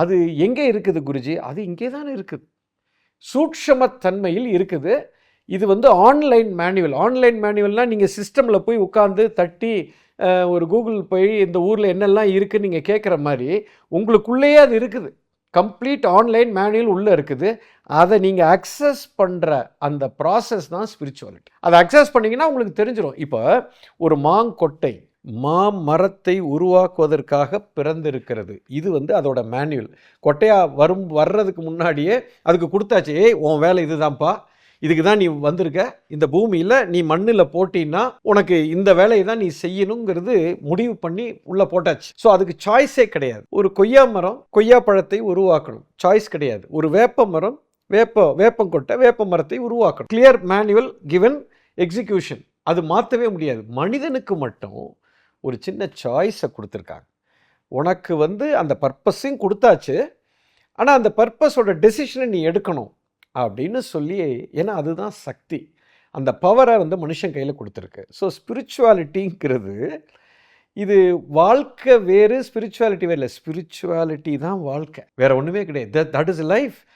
அது எங்கே இருக்குது குருஜி? அது இங்கே தான் இருக்குது சூட்சமத்தன்மையில் இருக்குது. இது வந்து ஆன்லைன் மேனுவல். ஆன்லைன் மேனுவல்னால் நீங்கள் சிஸ்டமில் போய் உட்காந்து தட்டி ஒரு கூகுள் போய் இந்த ஊரில் என்னெல்லாம் இருக்குதுன்னு நீங்கள் கேட்குற மாதிரி உங்களுக்குள்ளேயே அது இருக்குது. கம்ப்ளீட் ஆன்லைன் மேனுவல் உள்ளே இருக்குது. அதை நீங்கள் அக்சஸ் பண்ணுற அந்த ப்ராசஸ் தான் ஸ்பிரிச்சுவாலிட்டி. அதை அக்சஸ் பண்ணிங்கன்னா உங்களுக்கு தெரிஞ்சிடும் இப்போ ஒரு மாங்கொட்டை மாமரத்தை உருவாக்குவதற்காக பிறந்திருக்கிறது. இது வந்து அதோட மேனுவல் கொட்டையா வரும் வர்றதுக்கு முன்னாடியே அதுக்கு கொடுத்தாச்சு ஏய் உன் வேலை இதுதான்ப்பா. இதுக்கு தான் நீ வந்திருக்க. இந்த பூமியில் நீ மண்ணில் போட்டின்னா உனக்கு இந்த வேலையை தான் நீ செய்யணுங்கிறது முடிவு பண்ணி உள்ளே போட்டாச்சு. ஸோ அதுக்கு சாய்ஸே கிடையாது. ஒரு கொய்யா மரம் கொய்யா பழத்தை உருவாக்கணும். சாய்ஸ் கிடையாது. ஒரு வேப்ப மரம் வேப்ப வேப்பங்கொட்டை வேப்ப மரத்தை உருவாக்கணும். கிளியர் மேனுவல் கிவன் எக்ஸிக்யூஷன் அது மாற்றவே முடியாது. மனிதனுக்கு மட்டும் ஒரு சின்ன சாய்ஸை கொடுத்துருக்காங்க. உனக்கு வந்து அந்த பர்பஸையும் கொடுத்தாச்சு. ஆனால் அந்த பர்பஸோட டெசிஷனை நீ எடுக்கணும் அப்படின்னு சொல்லி ஏன்னா அதுதான் சக்தி. அந்த பவரை வந்து மனுஷன் கையில் கொடுத்துருக்கு. ஸோ ஸ்பிரிச்சுவாலிட்டிங்கிறது இது வாழ்க்கை வேறு ஸ்பிரிச்சுவாலிட்டி வேறு. இல்லை ஸ்பிரிச்சுவாலிட்டி தான் வாழ்க்கை. வேறு ஒன்றுமே கிடையாது. That is life